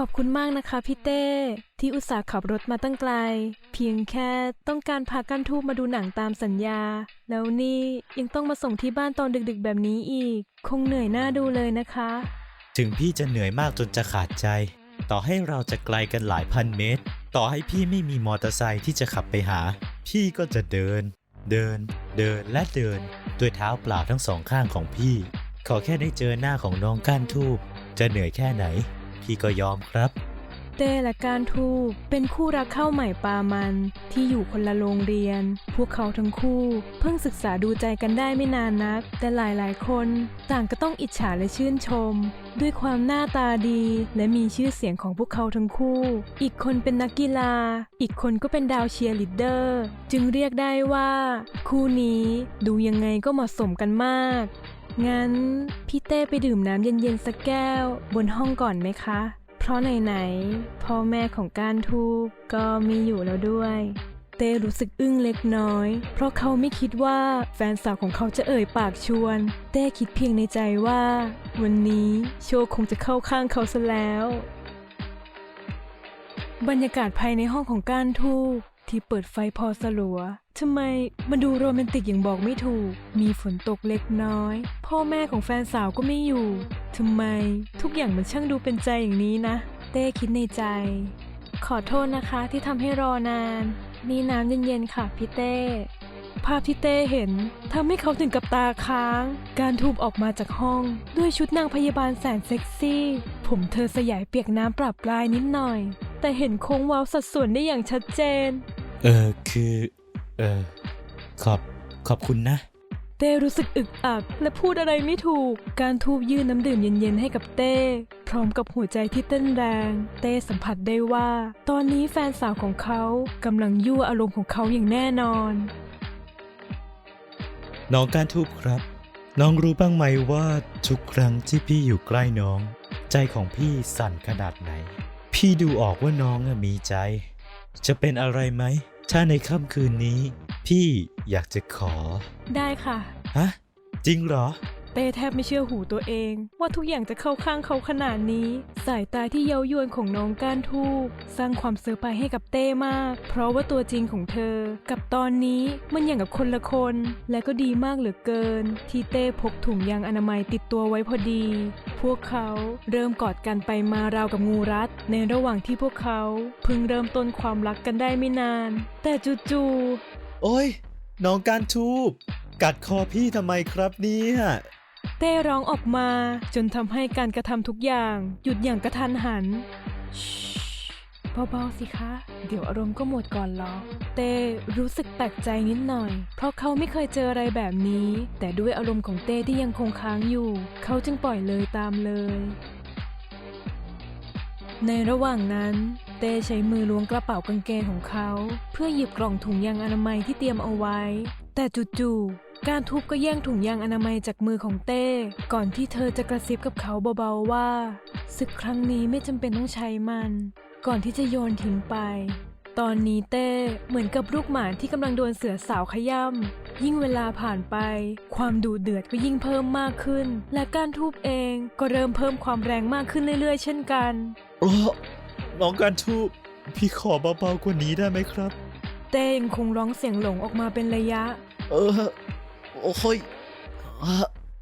ขอบคุณมากนะคะพี่เต้ ที่อุตส่าห์ขับรถมาตั้งไกล เพียงแค่ต้องการพากันทูบมาดูหนังตามสัญญา แล้วนี่ยังต้องมาส่งที่บ้านตอนดึกๆ แบบนี้อีก คงเหนื่อยหน้าดูเลยนะคะ ถึงพี่จะเหนื่อยมากจนจะขาดใจ ต่อให้เราจะไกลกันหลายพันเมตร ต่อให้พี่ไม่มีมอเตอร์ไซค์ที่จะขับไปหา พี่ก็จะเดิน เดิน เดินและเดิน ด้วยเท้าเปล่าทั้งสองข้างของพี่ ขอแค่ได้เจอหน้าของน้องก้านทูบจะเหนื่อยแค่ไหน พี่ก็ยอมครับ เต้และการทูเป็นคู่รักเข้าใหม่ปามันที่อยู่คนละโรงเรียน พวกเขาทั้งคู่ เพิ่งศึกษาดูใจกันได้ไม่นานนัก แต่หลายๆ คนต่างก็ต้องอิจฉาและชื่นชม ด้วยความหน้าตาดีและมีชื่อเสียงของพวกเขาทั้งคู่ อีกคนเป็นนักกีฬา อีกคนก็เป็นดาวเชียร์ลีดเดอร์ จึงเรียกได้ว่า คู่นี้ดูยังไงก็เหมาะสมกันมาก งั้นพี่เต้ไปดื่มน้ำเย็นๆสักแก้ว บนห้องก่อนไหมคะ เพราะไหนๆพ่อแม่ของก้ารทูบก็มีอยู่แล้วด้วย เต้รู้สึกอึ้งเล็กน้อย เพราะเขาไม่คิดว่าแฟนสาวของเขาจะเอ่ยปากชวน เต้คิดเพียงในใจว่า วันนี้โชคคงจะเข้าข้างเขาซะแล้ว บรรยากาศภายในห้องของก้านทูบที่เปิดไฟพอสลัว ทำไมมันดูโรแมนติกอย่างบอกไม่ถูก มีฝนตกเล็กน้อย พ่อแม่ของแฟนสาวก็ไม่อยู่ ทำไมทุกอย่างมันช่างดูเป็นใจอย่างนี้นะ เต้คิดในใจ ขอโทษนะคะที่ทำให้รอนาน นี่น้ำเย็นๆค่ะพี่เต้ ภาพที่เต้เห็นทำให้เขาถึงกับตาค้าง การทูบออกมาจากห้อง ด้วยชุดนางพยาบาลแสนเซ็กซี่ ผมเธอสยายเปียกน้ำปรับปลายนิดหน่อย แต่เห็นโค้งเว้าสัดส่วนได้อย่างชัดเจน เออคือ เออ ขอบ ขอบคุณนะ เต้รู้สึกอึกอัก และพูดอะไรไม่ถูก การทูบยื่นน้ำดื่มเย็นๆให้กับเต้ พร้อมกับหัวใจที่เต้นแรง เต้สัมผัสได้ว่า ตอนนี้แฟนสาวของเขากำลังยั่วอารมณ์ของเขาอย่างแน่นอน น้องก้านทูบครับ น้องรู้บ้างไหมว่าทุกครั้งที่พี่อยู่ใกล้น้อง ใจของพี่สั่นขนาดไหน พี่ดูออกว่าน้องอะมีใจ จะเป็นอะไรไหม ถ้าในค่ำคืนนี้ พี่อยากจะขอ ได้ค่ะ ฮะ จริงเหรอ เต้แทบไม่เชื่อหูตัวเอง ว่าทุกอย่างจะเข้าข้างเขาขนาดนี้ สายตาที่เย้ายวนของน้องก้านทูบสร้างความเซอร์ไพรส์ให้กับเต้มาก เพราะว่าตัวจริงของเธอ กับตอนนี้มันอย่างกับคนละคน และก็ดีมากเหลือเกิน ที่เต้พกถุงยางอนามัยติดตัวไว้พอดี พวกเขาเริ่มกอดกันไปมาราวกับงูรัด ในระหว่างที่พวกเขาเพิ่งเริ่มต้นความรักกันได้ไม่นาน แต่จู่ๆโอ้ยน้องกานทูบกัดคอพี่ทำไมครับเนี่ย เต้ร้องออกมาจนทำให้การกระทำทุกอย่าง หยุดอย่างกระทันหันเบาๆสิคะ เดี๋ยวอารมณ์ก็หมดก่อนหรอกเต้รู้สึกแปลกใจนิดหน่อย เพราะเขาไม่เคยเจออะไรแบบนี้ แต่ด้วยอารมณ์ของเต้ที่ยังคงค้างอยู่ เขาจึงปล่อยเลยตามเลย ในระหว่างนั้น เต้ใช้มือล้วงกระเป๋ากางเกงของเขา เพื่อหยิบกล่องถุงยางอนามัยที่เตรียมเอาไว้ แต่จู่ๆการทุบก็แย่งถุงยางอนามัยจากมือของเต้ ก่อนที่เธอจะกระซิบกับเขาเบาๆว่าศึกครั้งนี้ไม่จำเป็นต้องใช้มัน ก่อนที่จะโยนทิ้งไป ตอนนี้เต้เหมือนกับลูกหมาที่กำลังโดนเสือสาวขย่ำยิ่งเวลาผ่านไป ความดุเดือดก็ยิ่งเพิ่มมากขึ้น และการทุบเองก็เริ่มเพิ่มความแรงมากขึ้นเรื่อยๆ เช่นกันโอ้น้องก้านทูบพี่ขอเบาๆกว่านี้ได้ไหมครับ เต้ยังคงร้องเสียงหลงออกมาเป็นระยะ เออ โอ้ย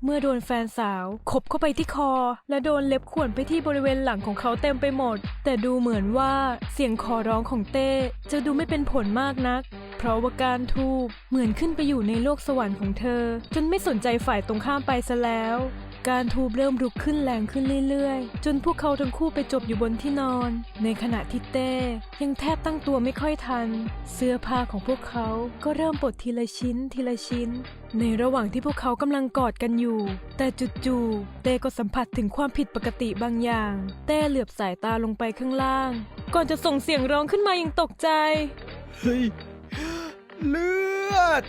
เมื่อโดนแฟนสาวขบเข้าไปที่คอ และโดนเล็บข่วนไปที่บริเวณหลังของเขาเต็มไปหมด แต่ดูเหมือนว่าเสียงขอร้องของเต้จะดูไม่เป็นผลมากนัก เพราะว่าการทูบเหมือนขึ้นไปอยู่ในโลกสวรรค์ของเธอ จนไม่สนใจฝ่ายตรงข้ามไปซะแล้ว การทูบเริ่มรุกขึ้นแรงขึ้นเรื่อยๆ จนพวกเขาทั้งคู่ไปจบอยู่บนที่นอน ในขณะที่เต้ยังแทบตั้งตัวไม่ค่อยทัน เสื้อผ้าของพวกเขาก็เริ่มปลดทีละชิ้นทีละชิ้น ในระหว่างที่พวกเขากำลังกอดกันอยู่ แต่จู่ๆเต้ก็สัมผัสถึงความผิดปกติบางอย่าง เต้เหลือบสายตาลงไปข้างล่าง ก่อนจะส่งเสียงร้องขึ้นมาอย่างตกใจ เฮ้ย เลือด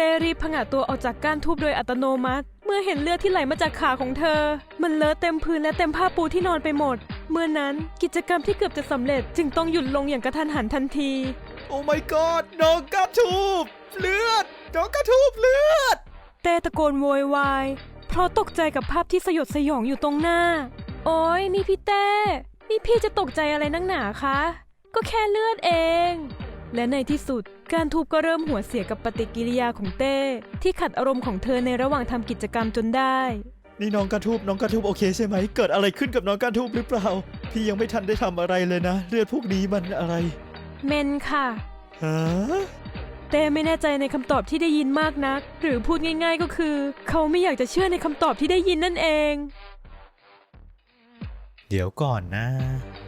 เต้รีบผงะตัวออกจากก้านทูบโดยอัตโนมัติ เมื่อเห็นเลือดที่ไหลมาจากขาของเธอ มันเลอะเต็มพื้นและเต็มผ้าปูที่นอนไปหมด เมื่อนั้นกิจกรรมที่เกือบจะสำเร็จจึงต้องหยุดลงอย่างกระทันหันทันที โอ้ my god น้องก้านทูบเลือดน้องก้านทูบเลือด เต้ตะโกนโวยวาย เพราะตกใจกับภาพที่สยดสยองอยู่ตรงหน้า โอ้ยนี่พี่เต้ นี่พี่จะตกใจอะไรนักหนาคะ ก็แค่เลือดเอง และในที่สุด การทูบก็เริ่มหัวเสียกับปฏิกิริยาของเต้ ที่ขัดอารมณ์ของเธอในระหว่างทำกิจกรรมจนได้ นี่น้องกระทูบน้องกระทูบโอเคใช่ไหม เกิดอะไรขึ้นกับน้องกระทูบหรือเปล่า พี่ยังไม่ทันได้ทำอะไรเลยนะ เลือดพวกนี้มันอะไร เมนค่ะ ฮะ เต้ไม่แน่ใจในคำตอบที่ได้ยินมากนัก หรือพูดง่าย ๆ ก็คือ เขาไม่อยากจะเชื่อในคำตอบที่ได้ยินนั่นเอง เดี๋ยวก่อนนะ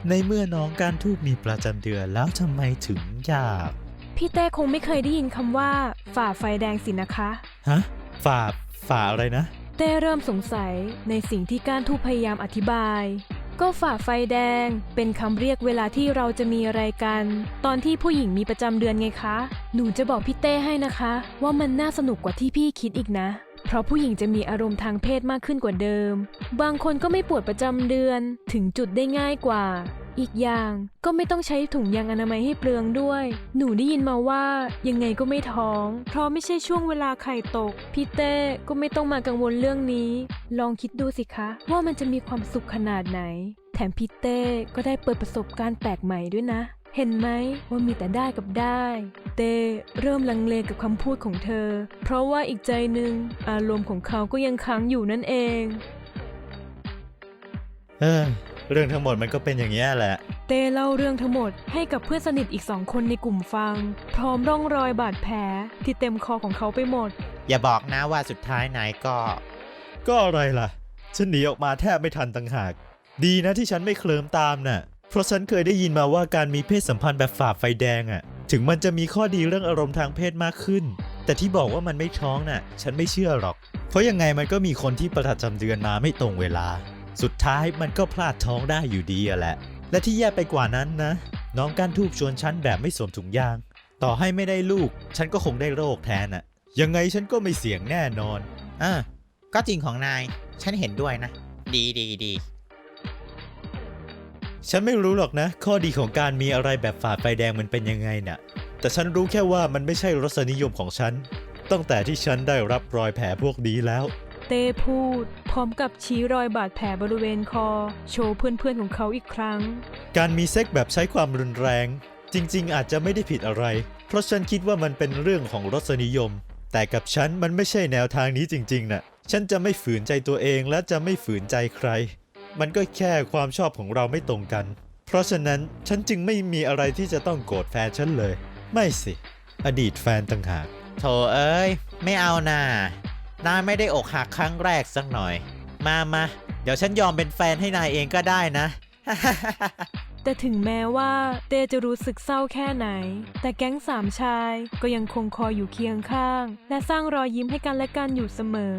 ในเมื่อน้องการทูบมีประจำเดือนแล้วทำไมถึงอยาก พี่เต้คงไม่เคยได้ยินคำว่า ฝ่าไฟแดงสินะคะ ฮะ ฝ่า ฝ่าอะไรนะ เต้เริ่มสงสัยในสิ่งที่ก้านทูพยายามอธิบาย ก็ฝ่าไฟแดง เป็นคำเรียกเวลาที่เราจะมีอะไรกัน ตอนที่ผู้หญิงมีประจำเดือนไงคะ หนูจะบอกพี่เต้ให้นะคะ ว่ามันน่าสนุกกว่าที่พี่คิดอีกนะ เพราะผู้หญิงจะมีอารมณ์ทางเพศมากขึ้นกว่าเดิม บางคนก็ไม่ปวดประจำเดือน ถึงจุดได้ง่ายกว่า อีกอย่างก็ไม่ต้องใช้ถุงยางอนามัยให้เปลืองด้วย หนูได้ยินมาว่ายังไงก็ไม่ท้อง เพราะไม่ใช่ช่วงเวลาไข่ตก พี่เต้ก็ไม่ต้องมากังวลเรื่องนี้ ลองคิดดูสิคะ ว่ามันจะมีความสุขขนาดไหน แถมพี่เต้ก็ได้เปิดประสบการณ์แปลกใหม่ด้วยนะ เห็นไหมว่ามีแต่ได้กับได้ เต้เริ่มลังเลกับคำพูดของเธอ เพราะว่าอีกใจหนึ่งอารมณ์ของเขาก็ยังค้างอยู่นั่นเอง เออเรื่องทั้งหมดมันก็เป็นอย่างนี้ยแหละ เต้เล่าเรื่องทั้งหมดให้กับเพื่อนสนิทอีกสองคนในกลุ่มฟัง พร้อมร่องรอยบาดแผลที่เต็มคอของเขาไปหมด อย่าบอกนะว่าสุดท้ายนายก็ ก็อะไรล่ะ ฉันหนีออกมาแทบไม่ทันต่างหาก ดีนะที่ฉันไม่เคลิมตามน่ะ เพราะฉันเคยได้ยินมาว่าการมีเพศสัมพันธ์แบบฝ่าไฟแดงอะ่ะ ถึงมันจะมีข้อดีเรื่องอารมณ์ทางเพศมากขึ้น แต่ที่บอกว่ามันไม่ท้องน่ะ ฉันไม่เชื่อหรอก เพราะยังไงมันก็มีคนที่ประจำเดือนมาไม่ตรงเวลา สุดท้ายมันก็พลาดท้องได้อยู่ดีอะแหละ และที่แย่ไปกว่านั้นนะ น้องก้านทูบชวนฉันแบบไม่สวมถุงยาง ต่อให้ไม่ได้ลูก ฉันก็คงได้โรคแทนอะยังไงฉันก็ไม่เสี่ยงแน่นอนเออก็จริงของนาย ฉันเห็นด้วยนะ ดีดีดี ฉันไม่รู้หรอกนะ ข้อดีของการมีอะไรแบบฝ่าไฟแดงมันเป็นยังไงน่ะ แต่ฉันรู้แค่ว่ามันไม่ใช่รสนิยมของฉัน ตั้งแต่ที่ฉันได้รับรอยแผลพวกนี้แล้ว เต้พูด พร้อมกับชี้รอยบาดแผลบริเวณคอ โชว์เพื่อนๆของเขาอีกครั้ง การมีเซ็กแบบใช้ความรุนแรง จริงๆ อาจจะไม่ได้ผิดอะไร เพราะฉันคิดว่ามันเป็นเรื่องของรสนิยม แต่กับฉันมันไม่ใช่แนวทางนี้จริงๆน่ะ ฉันจะไม่ฝืนใจตัวเองและจะไม่ฝืนใจใคร มันก็แค่ความชอบของเราไม่ตรงกัน เพราะฉะนั้นฉันจึงไม่มีอะไรที่จะต้องโกรธแฟนฉันเลย ไม่สิ อดีตแฟนต่างหาก โถเอ้ย ไม่เอาน่ะนายไม่ได้อกหักครั้งแรกสักหน่อย มามาเดี๋ยวฉันยอมเป็นแฟนให้นายเองก็ได้นะ แต่ถึงแม้ว่าเต้จะรู้สึกเศร้าแค่ไหน แต่แก๊งสามชายก็ยังคงคอยอยู่เคียงข้าง และสร้างรอยยิ้มให้กันและกันอยู่เสมอ